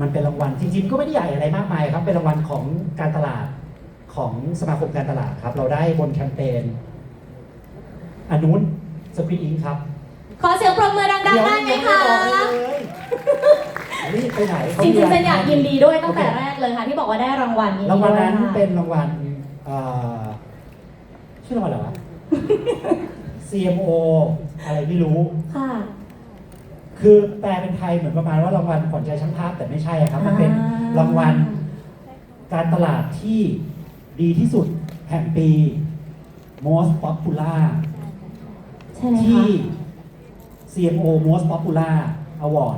มันเป็นรางวัลจริงๆ ก็ไม่ได้ใหญ่อะไรมากมายครับ เป็นรางวัลของการตลาดของสมาคมการตลาดครับ เราได้บนแคมเปญอันนู้นสควิตอิงครับขอเสียงปรบมือดังๆได้ไหมคะรีบไปไหนจริงๆเซนอยากยินดีด้วยตั้งแต่แรกเลยค่ะ ที่บอกว่าได้รางวัลนี้รางวัลนั้นด้วยค่ะเป็นรางวัลเอ่อชื่อรางวัลอะไรวะ CMO อะไรไม่รู้ ค่ะ คือแปลเป็นไทยเหมือนประมาณว่ารางวัลขวัญใจช่างภาพแต่ไม่ใช่อะครับ มันเป็นอ่ารางวัลการตลาดที่ดีที่สุดแห่งปี most popular ใช่ไหมที่คะ CMO Most Popular Award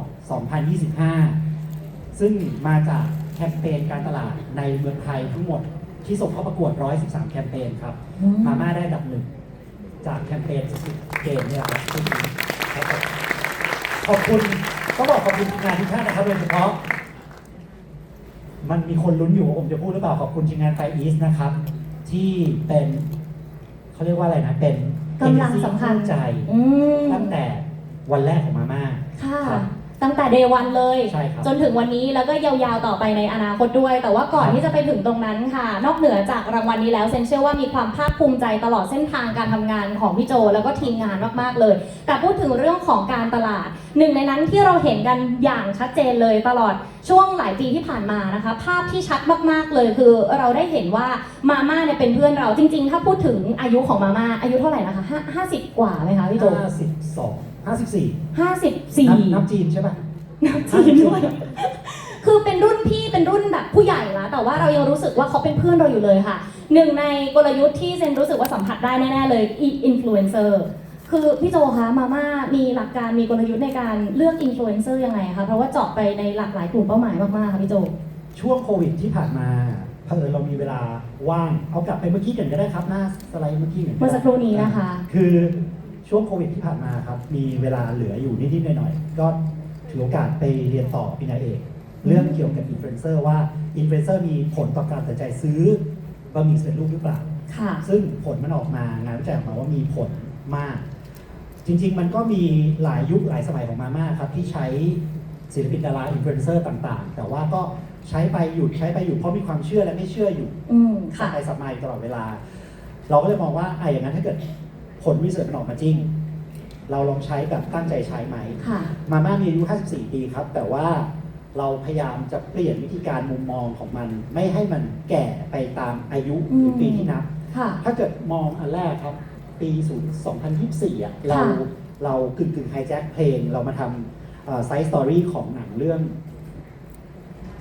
2025 ซึ่งมาจากแคมเปญการตลาดในเมืองไทยทั้งหมดที่ส่งเข้าประกวด 113 แคมเปญครับ อืม มาม่าได้อันดับหนึ่งจากแคมเปญเกมเนี่ยครับที่ดีครับผม ขอบคุณต้องบอกขอบคุณทีมงานทุกท่านนะครับโดยเฉพาะ มันมีคนลุ้นอยู่ว่าผมจะพูดหรือเปล่าขอบคุณทีมงานไฟอีสนะครับ ที่เป็นเขาเรียกว่าอะไรนะเป็นกำลังสำคัญ energy คู่ใจอืมตั้งแต่วันแรกของมาม่าค่ะครับ ตั้งแต่เดวันเลย ใช่ครับ จนถึงวันนี้แล้วก็ยาวๆต่อไปในอนาคตด้วย แต่ว่าก่อนครับที่จะไปถึงตรงนั้นค่ะ นอกเหนือจากรางวัลนี้แล้วเซนเชื่อว่ามีความภาคภูมิใจตลอดเส้นทางการทำงานของพี่โจ แล้วก็ทีมงานมากๆเลย แต่พูดถึงเรื่องของการตลาด หนึ่งในนั้นที่เราเห็นกันอย่างชัดเจนเลยตลอดช่วงหลายปีที่ผ่านมานะคะ ภาพที่ชัดมากๆเลยคือเราได้เห็นว่ามาม่าเนี่ยเป็นเพื่อนเราจริง ๆ ถ้าพูดถึงอายุของมาม่าอายุเท่าไหร่นะคะห้าห้าสิบกว่าไหมคะพี่โจห้าสิบสอง ห้าสิบสี่ห้าสิบสี่นับนับจีนใช่ปะนับจีนด้วยคือเป็นรุ่นพี่เป็นรุ่นแบบผู้ใหญ่ละแต่ว่าเรายังรู้สึกว่าเขาเป็นเพื่อนเราอยู่เลยค่ะ หนึ่งในกลยุทธ์ที่เซนรู้สึกว่าสัมผัสได้แน่ๆเลยอินฟลูเอนเซอร์คือพี่โจคะมาม่ามีหลักการมีกลยุทธ์ในการเลือกอินฟลูเอนเซอร์ยังไงคะเพราะว่าเจาะไปในหลากหลายกลุ่มเป้าหมายมากๆค่ะพี่โจ ช่วงโควิดที่ผ่านมาเผอิญเรามีเวลาว่างเอากลับไปเมื่อกี้กันก็ได้ครับหน้าสไลด์เมื่อกี้หนึ่งเมื่อสักครู่นี้นะคะ คือ ช่วงโควิดที่ผ่านมาครับ มีเวลาเหลืออยู่นิดๆหน่อยๆก็ถือโอกาสไปเรียนต่อปริญญาเอก เรื่องเกี่ยวกับอินฟลูเอนเซอร์ว่าอินฟลูเอนเซอร์มีผลต่อการตัดสินใจซื้อบะหมี่สำเร็จรูปหรือเปล่า ค่ะ ซึ่งผลมันออกมางานวิจัยออกมาว่ามีผลมาก จริง ๆ มันก็มีหลายยุคหลายสมัยของมาม่าครับ ที่ใช้ศิลปินดาราอินฟลูเอนเซอร์ต่างๆ แต่ว่าก็ใช้ไปหยุดใช้ไปหยุดเพราะมีความเชื่อและไม่เชื่ออยู่อืมสัค่ะบไปสับมาอยู่ตลอดเวลา เราก็เลยมองว่าอะอย่างนั้นถ้าเกิด ผลวิจัยมันออกมาจริง เราลองใช้แบบตั้งใจใช้ไหม ค่ะ มาม่ามีอายุ 54 ปีครับ แต่ว่าเราพยายามจะเปลี่ยนวิธีการมุมมองของมัน ไม่ให้มันแก่ไปตามอายุหรือปีที่นับ ค่ะ ถ้าเกิดมองอันแรกครับ ปี0 2024อะเราค่ะเรากึ่งกึ่งไฮแจ็คเพลง เรามาทำไซส์สตอรี่ของหนังเรื่อง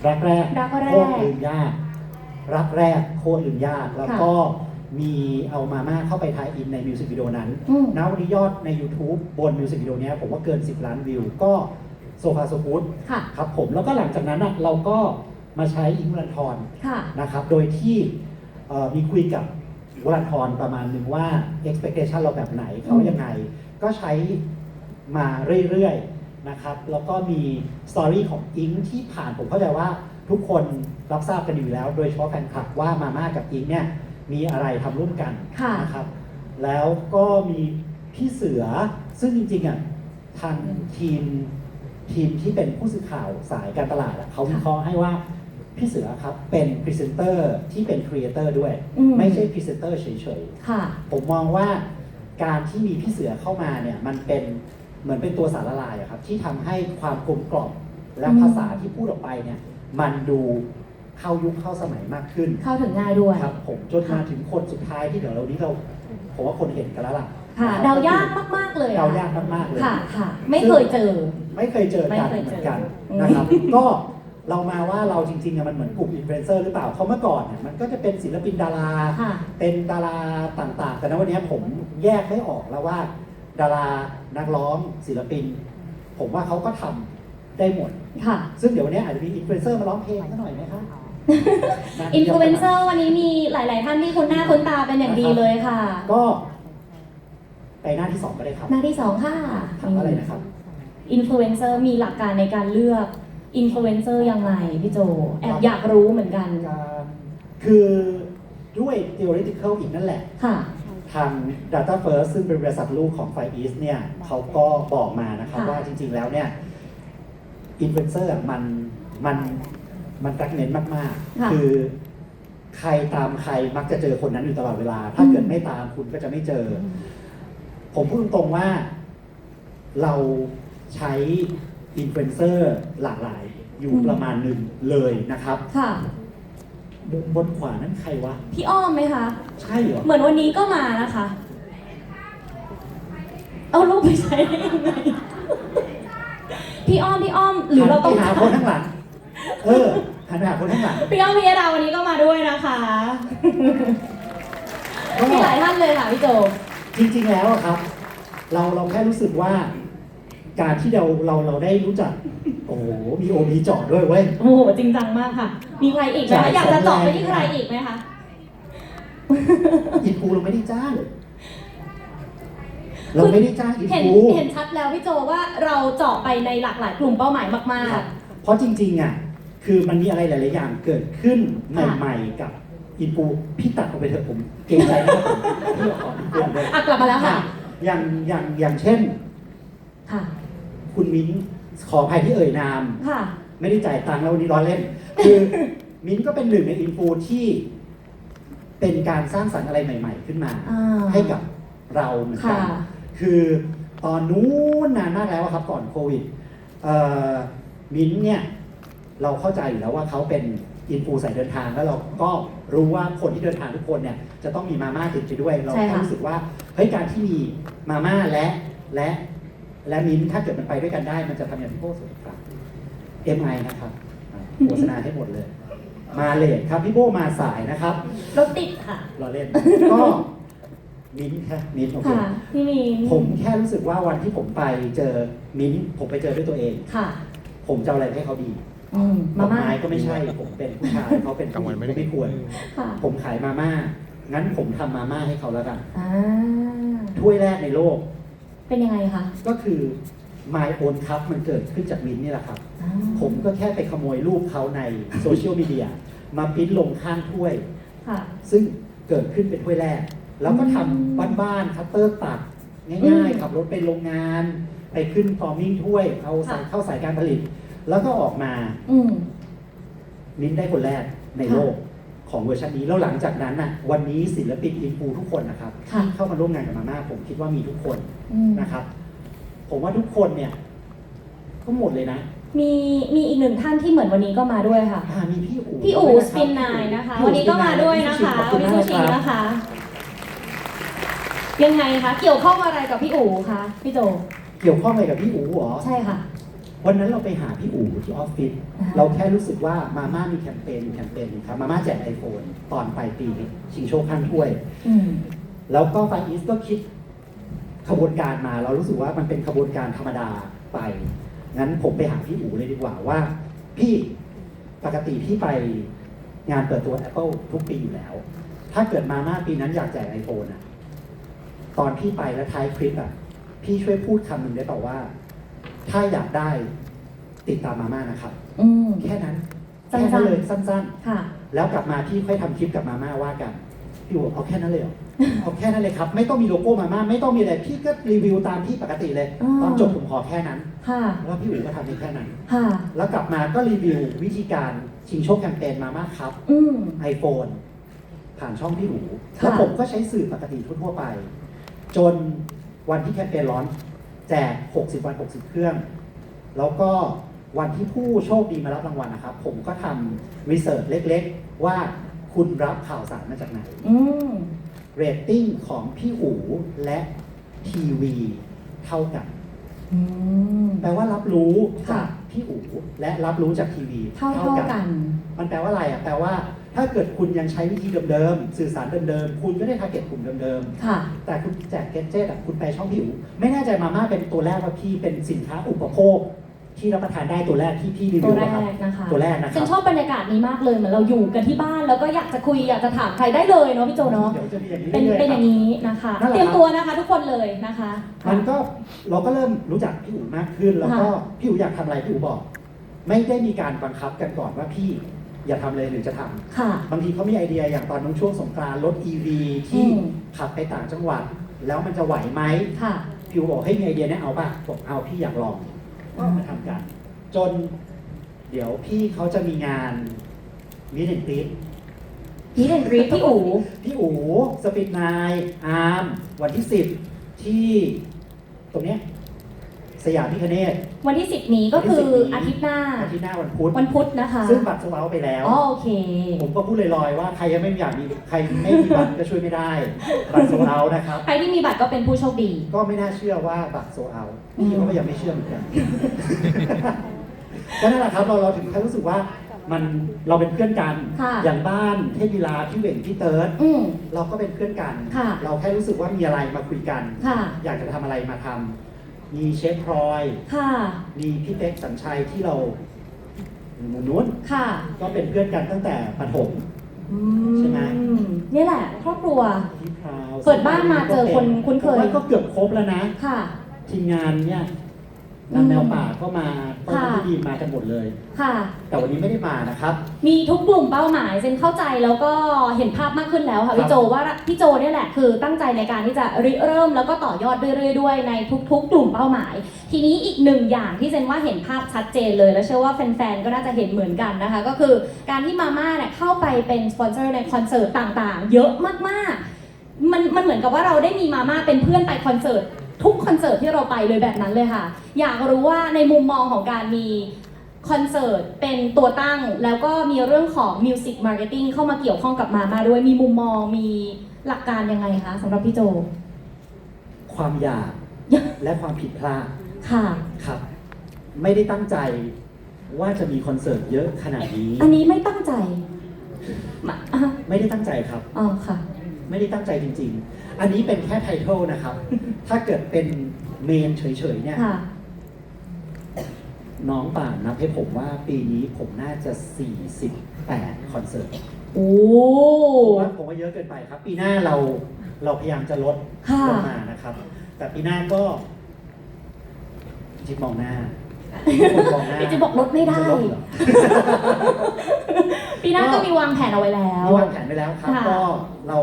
รักแรกรักแรก โคตรลืมยาก รักแรกโคตรลืมยาก แล้วก็ มีเอามาม่าเข้าไปทายอินในมิวสิกวิดีโอนั้นอืม ณวันนี้ยอดใน YouTube บนมิวสิกวิดีโอเนี้ยผมว่าเกิน 10 ล้านวิว ก็โซฟาโซฟูดค่ะ ครับผม แล้วก็หลังจากนั้นน่ะเราก็มาใช้อิงค์วลันทร ค่ะ นะครับ โดยที่เอ่อมีคุยกับวลันทรประมาณหนึ่งว่า expectation เราแบบไหนเขายังไง ก็ใช้มาเรื่อยๆนะครับ แล้วก็มีสตอรี่ของอิงค์ที่ผ่านผมเข้าใจว่าทุกคนรับทราบกันอยู่แล้ว โดยเฉพาะแฟนคลับว่ามาม่ากับอิงค์เนี่ย มีอะไรทำร่วมกันค่ะนะครับ แล้วก็มีพี่เสือซึ่งจริงๆอะทางทีมทีมที่เป็นผู้สื่อข่าวสายการตลาดอะเขาวิเคราะห์ให้ว่าพี่เสือครับเป็นพรีเซนเตอร์ที่เป็นครีเอเตอร์ด้วยอืมไม่ใช่พรีเซนเตอร์เฉยค่ะๆผมมองว่าการที่มีพี่เสือเข้ามาเนี่ยมันเป็นเหมือนเป็นตัวสารละลายอะครับที่ทำให้ความกลมกล่อมและอืมภาษาที่พูดออกไปเนี่ยมันดู เข้ายุคเข้าสมัยมากขึ้นเข้าถึงง่ายด้วย ครับผมจนมาถึงคนสุดท้ายที่เดี๋ยวเรานี้เราผมว่าคนเห็นกันแล้วล่ะค่ะนะครับเดายากมากๆเลยอะเดายากมากๆเลยค่ะค่ะ ไม่เคยเจอ ไม่เคยเจอกันไม่เหเคยเจอมือนกันอืมนะครับก็เรามาว่าเราจริงๆอะมันเหมือนกลุ่มอินฟลูเอนเซอร์หรือเปล่าเพราะเมื่อก่อนเนี่ยมันก็จะเป็นศิลปินดารา ค่ะเป็นดาราต่างๆ แต่ณวันนี้ผมแยกไม่ออกแล้วว่า ดารานักร้องศิลปิน ผมว่าเขาก็ทำได้หมด ค่ะ ซึ่งเดี๋ยววันนี้อาจจะมีอินฟลูเอนเซอร์มาร้องเพลงสักหน่อยไหมครับ อินฟลูเอนเซอร์วันนี้มีหลาย ๆ ท่านที่คุ้นหน้าคุ้นตาเป็นอย่างดีเลยค่ะ ก็ ไปหน้าที่สองก็ได้ครับหน้าที่สองค่ะทำอะไรนะครับอินฟลูเอนเซอร์มีหลักการในการเลือกอินฟลูเอนเซอร์ยังไงพี่โจ แอบอยากรู้เหมือนกันการคือด้วย theoretical อีกนั่นแหละ ค่ะ ทาง Data First ซึ่งเป็นบริษัทลูกของ f i e East เนี่ยเขาก็บอกมานะครับค่ะว่าจริง ๆ แล้วเนี่ยอินฟลูเอนเซอร์มันมัน มันตักเน้นมากค่ะ ๆ คือใครตามใครมักจะเจอคนนั้นอยู่ตลอดเวลา ถ้าเกิดไม่ตามคุณก็จะไม่เจอผมพูดตรงๆว่า เราใช้อินฟลูเอนเซอร์หลากหลายอยู่อืมประมาณหนึ่งเลยนะครับค่ะ บนบนขวานั่นใครวะ พี่อ้อมไหมคะ ใช่เหรอ เหมือนวันนี้ก็มานะคะ เอารูปไปใช้ได้ยังไง พี่อ้อม พี่อ้อม หรือเราต้อง หันไปหาคนข้างหลังเออหัน ไปหาคนข้างหลัง พี่อ้อมพิยดาวันนี้ก็มาด้วยนะคะก็ มีหลายท่านเลยค่ะพี่โจ จริงๆแล้วอะครับ เราเราแค่รู้สึกว่า การที่เราเราเราได้รู้จัก โอ้โหมีโอมีเจาะด้วยเว้ย โอ้โหจริงจังมากค่ะ มีใครอีกไหมจ่าคะยอยากจะเจาะไปสองแรงที่ใครอีกไหมคะอินฟูเราไม่ได้จ้าง เราไม่ได้จ้างอินเห็นฟูเห็นชัดแล้วพี่โจว่าเราเจาะไปในหลากหลายกลุ่มเป้าหมายมาก ครับเพราะจริงๆอะ คือมันมีอะไรหลาย ๆ อย่างเกิดขึ้นค่ะใหม่ ๆ กับอินฟูพี่ตัดออกไปเถอะผมเกรงใจนะครับผมพี่ขออินฟูเลยๆอะกลับมาแล้วค่ะ อย่างอย่างอย่างเช่น ค่ะ คุณมิ้นขออภัยที่เอ่ยนาม ค่ะ ไม่ได้จ่ายตังค์แล้ววันนี้ร้อนเล่น คือมิ้นก็เป็นหนึ่งในอินฟูที่เป็นการสร้างสรรค์อะไรใหม่ ๆ ขึ้นมา อ่าให้กับเราเหมือนกัค่ะ น คือตอนนู้นนานมากแล้วอะครับก่อนโควิดเอ่อมิ้นท์เนี่ย เราเข้าใจอยู่แล้วว่าเขาเป็นอินฟูสายเดินทางแล้วเราก็รู้ว่าคนที่เดินทางทุกคนเนี่ยจะต้องมีมาม่าติดไปด้วย เราใช่แค่ค่ะ รู้สึกว่าเฮ้ยการที่มีมาม่าและและและมิ้นท์ถ้าเกิดมันไปด้วยกันได้ มันจะทำอย่างที่โป้สุดครับ MI นะครับอะโฆษณาให้หมดเลย มาเลทครับพี่โบมาสายนะครับรถติดค่ะ เราเล่นก็มิ้นท์ค่ะมิ้นท์โอเค ค่ะ พี่มีนผมแค่รู้สึกว่าวันที่ผมไปเจอมิ้นท์ผมไปเจอด้วยตัวเอง ค่ะ ผมจะเอาอะไรให้เขาดี อืมดมาอกม่า ไม้ก็ไม่ใช่ผมเป็นผู้ชายเขาเป็นกลางผู้หวัญินงไม่ได้ก็ไม่ควร ค่ะผมขายมาม่า งั้นผมทำมาม่าให้เขาแล้วกัน อ่าถ้วยแรกในโลกเป็นยังไงคะก็คือ My Own Cup มันเกิดขึ้นจากมิ้นท์นี่แหละครับ อ่าผมก็แค่ไปขโมยรูปเขาในโซเชียลมีเดียมาปริ้นลงข้างถ้วย ค่ะ ซึ่งเกิดขึ้นเป็นถ้วยแรก แล้วก็ทำบ้านๆคัตเตอร์ตัด ง่ายอืมๆขับรถไปโรงงาน ไปขึ้นฟอร์มิ่งถ้วย เอาใส่ค่ะเข้าสายการผลิต แล้วก็ออกมาอืมมิ้นท์ได้คนแรกในโลกของเวอร์ชันนี้ แล้วหลังจากนั้นน่ะ วันนี้ศิลปินอินฟูทุกคนนะครับค่ะที่เข้ามาร่วมงานกับมาม่าผมคิดว่ามีทุกคนอืมนะครับ ผมว่าทุกคนเนี่ย ก็หมดเลยนะมีมีอีกหนึ่งท่านที่เหมือนวันนี้ก็มาด้วยค่ะ อ่ามีพี่อู๋พี่อู๋ด้วยสะครับปินนายนะคะ พี่อู๋วันนี้ก็มาด้วยนะคะขอบคุวันณนี้มาซูกชิรับนะคะ ยังไงคะ เกี่ยวข้องอะไรกับพี่อู๋คะ พี่โจ เกี่ยวข้องอะไรกับพี่อู๋เหรอ ใช่ค่ะ วันนั้นเราไปหาพี่อู๋ที่ออฟฟิศอ่าเราแค่รู้สึกว่ามาม่ามีแคมเปญอยู่แคมเปญหนึงครับมาม่าแจกไอโฟนตอนปลายปีชิงโชคข้างถ้วยอืมแล้วก็ไฟอีสก็คิดขบวนการมาเรารู้สึกว่ามันเป็นขบวนการธรรมดาไป งั้นผมไปหาพี่อู๋เลยดีกว่าว่า พี่ปกติพี่ไปงานเปิดตัว Apple ทุกปีอยู่แล้ว ถ้าเกิดมาม่าปีนั้นอยากแจกไอโฟนอะตอนพี่ไปแล้วท้ายคลิปอะพี่ช่วยพูดคำหนึ่งได้เปล่าว่า ถ้าอยากได้ติดตามมาม่านะครับ อืม แค่นั้นสั้แค่นๆ นั้นเลยสั้นค่ะ ๆ แล้วกลับมาพี่ค่อยทำคลิปกับมาม่าว่ากันพี่บอกเอาแค่นั้นเลยเหรอ เอาแค่นั้นเลยครับ ไม่ต้องมีโลโก้มาม่าไม่ต้องมีอะไรพี่ก็รีวิวตามที่ปกติเลยอ่าตอนจบผมขอแค่นั้นค่ะ แล้วพี่อู๋ก็ทำให้แค่นั้น ค่ะ แล้วกลับมาก็รีวิววิธีการชิงโชคแคมเปญมาม่าครับ อืม iPhone ผ่านช่องพี่อู๋ค่ะ แล้วผมก็ใช้สื่อปกติทั่วๆไป จนวันที่แคมเปญร้อน แจก 60 วัน 60 เครื่อง แล้วก็วันที่ผู้โชคดีมารับรางวัลนะครับ ผมก็ทำรีเสิร์ชเล็กๆ ว่าคุณรับข่าวสารมาจากไหนอืมเรตติ้งของพี่อู๋และทีวีเท่ากัน อืม แปลว่ารับรู้ค่ะจากพี่อู๋และรับรู้จากทีวีเท่าเท่ากัน มันแปลว่าอะไรอะ แปลว่า ถ้าเกิดคุณยังใช้วิธีเดิมๆ สื่อสารเดิมๆ คุณก็ได้ทาร์เก็ตกลุ่มเดิมค่ะ ๆ แต่คุณแจกเกจเจตอะคุณไปช่องพี่อู๋ไม่แน่ใจมาม่าเป็นตัวแรกว่าพี่เป็นสินค้าอุปโภค ที่รับประทานได้ตัวแรกที่พี่รีตัวิววแรนะครับ กนะคะตัวแรกนะคฉัรันบ ชอบบรรยากาศนี้มากเลยเหมือนเราอยู่กันที่บ้านแล้วก็อยากจะคุยอยากจะถามใครได้เลยเนาะพี่โจเนาะเดี๋ยวจะมีอย่างนี้เป็นเรื่อยๆเป็นอครับ ย่างนี้นะคะ นั่นแหละเตรียมครับตัวนะคะทุกคนเลยนะคะ มันก็เราก็เริ่มรู้จักพี่อู๋มากขึ้น แล้วก็ค่ะพี่อู๋อยากทำอะไรพี่อู๋บอก ไม่ได้มีการบังคับกันก่อนว่าพี่ อย่าทำเลยหรือจะทำค่ะ บางทีเขามีไอเดียอย่างตอนนู้นช่วงสงกรานต์รถ EV ที่อืม ขับไปต่างจังหวัด แล้วมันจะไหวไหมค่ะพี่อู๋บอกให้ยมีไอเดียเนี้ยเอาป่ะบอกเอาพี่อยากลองก็มาทำกัน จนเดี๋ยวพี่เขาจะมีงานมินิติสนี่เดนกรีพี่อู๋ พี่อู๋สปิดนายอาร์มวันที่ 10 ที่ตรงเนี้ย สยามพิคเนต วันที่ 10 นี้ก็คือวันที่10นี้ อาทิตย์หน้า อาทิตย์หน้าวันพุธวันพุธนะคะซึ่งบัตรสวาไปแล้ว อ๋อโอเค ผมก็พูดลอยๆว่าใครยังไม่อยากมีใครไม่มีบัตรก็ช่วยไม่ได้บัตรโซเอานะครับ ใครที่มีบัตรก็เป็นผู้โชคดี ก็ไม่น่าเชื่อว่าบัตรโซเอาพี่เขาก็ยังไม่เชื่อเหมือนกัน ก็นั่นแหละครับเราเราถึงแค่รู้สึกว่ามันเราเป็นเพื่อนกัน ค่ะ อย่างบ้านเทพกีฬาพี่เหว่งพี่เติร์ดอืม เราก็เป็นเพื่อนกัน ค่ะ เราแค่รู้สึกว่ามีอะไรมาคุยกัน ค่ะ อยากจะทำอะไรมาทำ มีเชฟพลอย ค่ะ มีพี่เป๊กสัญชัยที่เราอยู่มุมนู้นค่ะก็เป็นเพื่อนกันตั้งแต่ประถม อืใช่ไหม นี่แหละ ครอบครัวที่พราวเปิดบ้านมาเจอคนคุ้นเคย ผมว่าก็เกือบครบแล้วนะ ค่ะ ทีมงานเนี่ย นางแมวป่าก็มาต้นค่ะ ที่ดีมากันหมดเลย ค่ะ แต่วันนี้ไม่ได้มานะครับ มีทุกกลุ่มเป้าหมายเซนเข้าใจแล้วก็เห็นภาพมากขึ้นแล้วค่ะครับพี่โจว่าพี่โจเนี่ยแหละคือตั้งใจในการที่จะริเริ่มแล้วก็ต่อยอดเรื่อยๆด้วยในทุก ๆ กลุ่มเป้าหมาย ทีนี้อีกหนึ่งอย่างที่เซนว่าเห็นภาพชัดเจนเลย และเชื่อว่าแฟนๆก็น่าจะเห็นเหมือนกันนะคะ ก็คือการที่มาม่าเนี่ยเข้าไปเป็นสปอนเซอร์ในคอนเสิร์ตต่างๆ เยอะมากๆ มันมันเหมือนกับว่าเราได้มีมาม่าเป็นเพื่อนไปคอนเสิร์ต ทุกคอนเสิร์ตที่เราไปเลยแบบนั้นเลยค่ะ อยากรู้ว่าในมุมมองของการมีคอนเสิร์ตเป็นตัวตั้ง แล้วก็มีเรื่องของมิวสิกมาร์เก็ตติ้งเข้ามาเกี่ยวข้องกับมามาด้วยมีมุมมองมีหลักการยังไงคะสำหรับพี่โจ ความอยากและความผิดพลาดค่ะครับ ไม่ได้ตั้งใจว่าจะมีคอนเสิร์ตเยอะขนาดนี้ อันนี้ไม่ตั้งใจมาอะไม่ได้ตั้งใจครับ อ๋อค่ะ ไม่ได้ตั้งใจจริง ๆ อันนี้เป็นแค่ไทท l ลนะครับ ถ้าเกิดเป็นเมนเฉยๆเนี่ย ค่ะ น้องป่านนับให้ผมว่าปีนี้ผมน่าจะ 48 คอนเสิร์ตโอ้ ผมว่าผมว่าเยอะเกินไปครับ ปีหน้าเราเราพยายามจะลดค่ะ ลงมานะครับ แต่ปีหน้าก็จิตมองหน้าคนมองหน้าพี่จะบอกลดไม่ได้ จะลเหรอ ปีหน้าก็มีวางแผนเอาไว้แล้ว มีวางแผนไว้แล้วครับ ค่ะก็เรา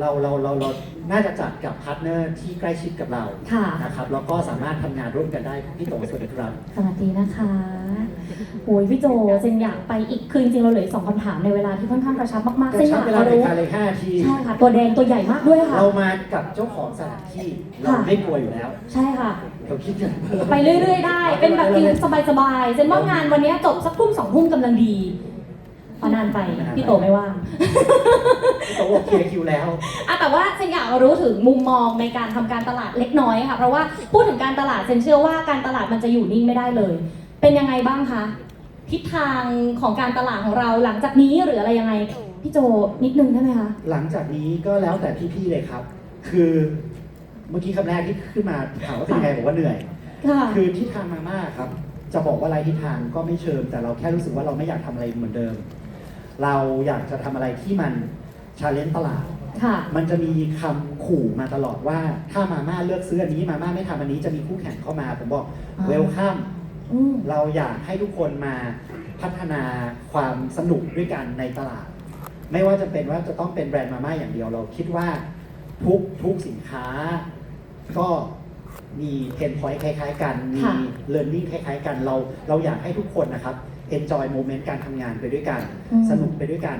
เราเราเราเรา น่าจะจัดกับพาร์ทเนอร์ที่ใกล้ชิดกับเราค่ะ นะครับแล้วก็สามารถทำงานร่วมกันได้พี่โตสวัสดีครับ สวัสดีนะคะโอ้ยพี่โจเซนอยากไปอีกคือจริงๆเราเหลืออกสองคำถามในเวลาที่ค่อนข้างกระชับมากๆกเซระนอชับยากเวลาในรู้การเลย5นาที ใช่ค่ะตัวแดงตัวใหญ่มากด้วยค่ะ เรามากับเจ้าของสถานที่ เราค่ะ ไม่กลัวอยู่แล้ว ใช่ค่ะ เราคิดอย่างเพิ่มไปเรื่อยๆได้ เป็นแบบกินสบายๆเซนว่างานวันนี้จบสักทุ่มสองทุ่มกำลังดี พอนานไปพี่โตไม่ว่าง พี่โตบอกเคลียร์คิวแล้วอะแต่ว่าเซนอยากรู้ถึงมุมมองในการทำการตลาดเล็กน้อยค่ะ เพราะว่าพูดถึงการตลาดเซนเชื่อว่าการตลาดมันจะอยู่นิ่งไม่ได้เลย เป็นยังไงบ้างคะทิศทางของการตลาดของเราหลังจากนี้หรืออะไรยังไง พี่โจนิดนึงได้ไหมคะ หลังจากนี้ก็แล้วแต่พี่ๆเลยครับ คือเมื่อกี้คำแรกที่ขึ้นมาถามว่าเป็นยังไงบอกว่าเหนื่อยค่ะคือทิศทางมาม่าครับ จะบอกว่าไรทิศทางก็ไม่เชิงแต่เราแค่รู้สึกว่าเราไม่อยากทำอะไรเหมือนเดิม เราอยากจะทำอะไรที่มันชาเลนจ์ตลาด ค่ะ มันจะมีคำขู่มาตลอดว่า ถ้ามาม่าเลือกซื้ออันนี้มาม่าไม่ทำอันนี้จะมีคู่แข่งเข้ามา ผมบอกอ่า เวลคัมอืมเราอยากให้ทุกคนมาพัฒนาความสนุกด้วยกันในตลาด ไม่ว่าจะเป็นว่าจะต้องเป็นแบรนด์มาม่าอย่างเดียวเราคิดว่าทุกทุกสินค้า ก็มีเพนพอยต์คล้าย ๆ กันมีค่ะเ e ร์นนิ่งคล้าย ๆ กันเราเราอยากให้ทุกคนนะครับ enjoy โมเมนต์การทำงานไปด้วยกัน อืม สนุกไปด้วยกัน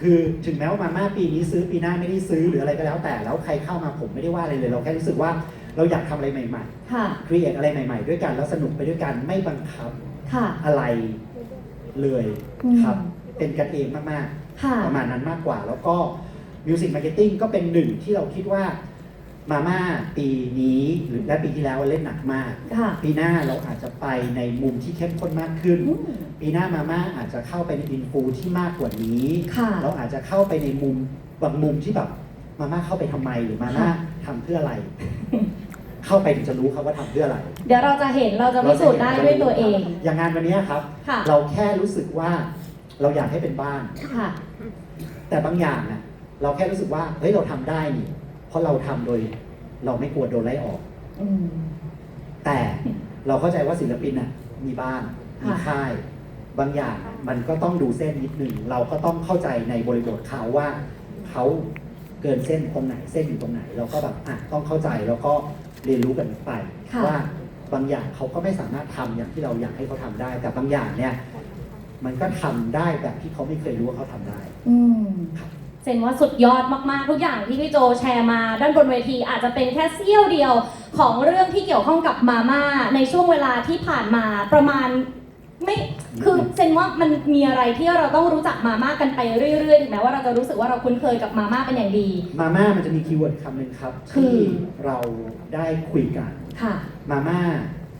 คือถึงแม้ว่ามาม่าปีนี้ซื้อปีหน้าไม่ได้ซื้อหรืออะไรก็แล้วแต่แล้วใครเข้ามาผมไม่ได้ว่าอะไรเลย เราแค่รู้สึกว่าเราอยากทำอะไรใหม่ค่ะ ๆ create อะไรใหม่ ๆ ด้วยกันแล้วสนุกไปด้วยกันไม่บังคับค่ะ อะไรเลยอืมครับเป็นกันเองมากค่ะๆประมาณนั้นมากกว่า แล้วก็มิวสิกมาร์เก็ตติ้งก็เป็นหนึ่งที่เราคิดว่า มาม่าปีนี้หรือและปีที่แล้วเล่นหนักมาก ค่ะ ปีหน้าเราอาจจะไปในมุมที่เข้มข้นมากขึ้นอืมปีหน้ามาม่าอาจจะเข้าไปในอินฟูที่มากกว่านี้ ค่ะเราอาจจะเข้าไปในมุมบางมุมที่แบบมาม่าเข้าไปทำไมหรือมาม่าทำเพื่ออะไร เข้าไปถึงจะรู้ครับว่าทำเพื่ออะไรเดี๋ยวเราจะเห็นเราจะพิสูจน์ได้ด้วยตัวเอง อย่างงานวันนี้ครับ ค่ะ เราแค่รู้สึกว่าเราอยากให้เป็นบ้าน ค่ะ แต่บางอย่างนะเราแค่รู้สึกว่าเฮ้ยเราทำได้นี่เพ ราะเราทำโดยเราไม่กลัวโดนไล่ออกอืมแต่เราเข้าใจว่าศิลปินน่ะ มีบ้าน มีค่ะค่าย บางอย่างมันก็ต้องดูเส้นนิดหนึ่ง เราก็ต้องเข้าใจในบริบทเขาว่าเขาเกินเส้นตรงไหนเส้นอยู่ตรงไหน เราก็แบบอะต้องเข้าใจแล้วก็เรียนรู้กันไปค่ะว่าบางอย่างเขาก็ไม่สามารถทำอย่างที่เราอยากให้เขาทำได้ แต่บางอย่างเนี่ย มันก็ทำได้แบบที่เขาไม่เคยรู้ว่าเขาทำได้ อืม เซนว่าสุดยอดมากๆ ทุกอย่างที่พี่โจแชร์มาด้านบนเวทีอาจจะเป็นแค่เสี้ยวเดียวของเรื่องที่เกี่ยวข้องกับมาม่าในช่วงเวลาที่ผ่านมาประมาณไม่คือเซนว่ามันมีอะไรที่เราต้องรู้จักมาม่ากันไปเรื่อยๆถึงแม้ว่าเราจะรู้สึกว่าเราคุ้นเคยกับมาม่าเป็นอย่างดี มาม่ามันจะมีคีย์เวิร์ดคำหนึ่งครับคือที่เราได้คุยกันค่ะมาม่า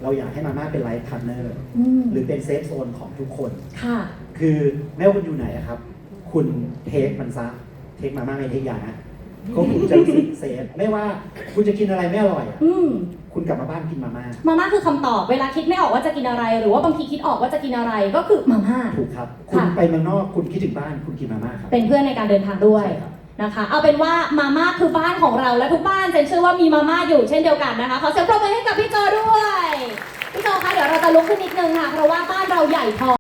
เราอยากให้มาม่าเป็นไลฟ์พาร์ทเนอร์อืมหรือเป็นเซฟโซนของทุกคนค่ะคือไม่ว่าคุณอยู่ไหนอะครับ คุณเทคมันซะ เทคมาม่าไม่เทคยานะก็คุณจะรู้สึกเซฟไม่ว่าคุณจะกินอะไรไม่อร่อยอะอืม คุณกลับมาบ้านกินมาม่ามาม่าคือคำตอบเวลาคิดไม่ออกว่าจะกินอะไร หรือว่าบางทีคิดออกว่าจะกินอะไรก็คือมาม่า ถูกครับ คุณค่ะ ไปเมืองนอกคุณคิดถึงบ้านคุณกินมาม่าครับเป็นเพื่อนในการเดินทางด้วยใช่ครับ นะคะ เอาเป็นว่ามาม่าคือบ้านของเราและทุกบ้านเซนเชื่อว่ามีมาม่าอยู่เช่นเดียวกันนะคะขอเสียงปรบมือให้กับพี่โจด้วยพี่โจคะเดี๋ยวเราจะลุกขึ้นนิดนึงค่ะเพราะว่าบ้านเราใหญ่พอ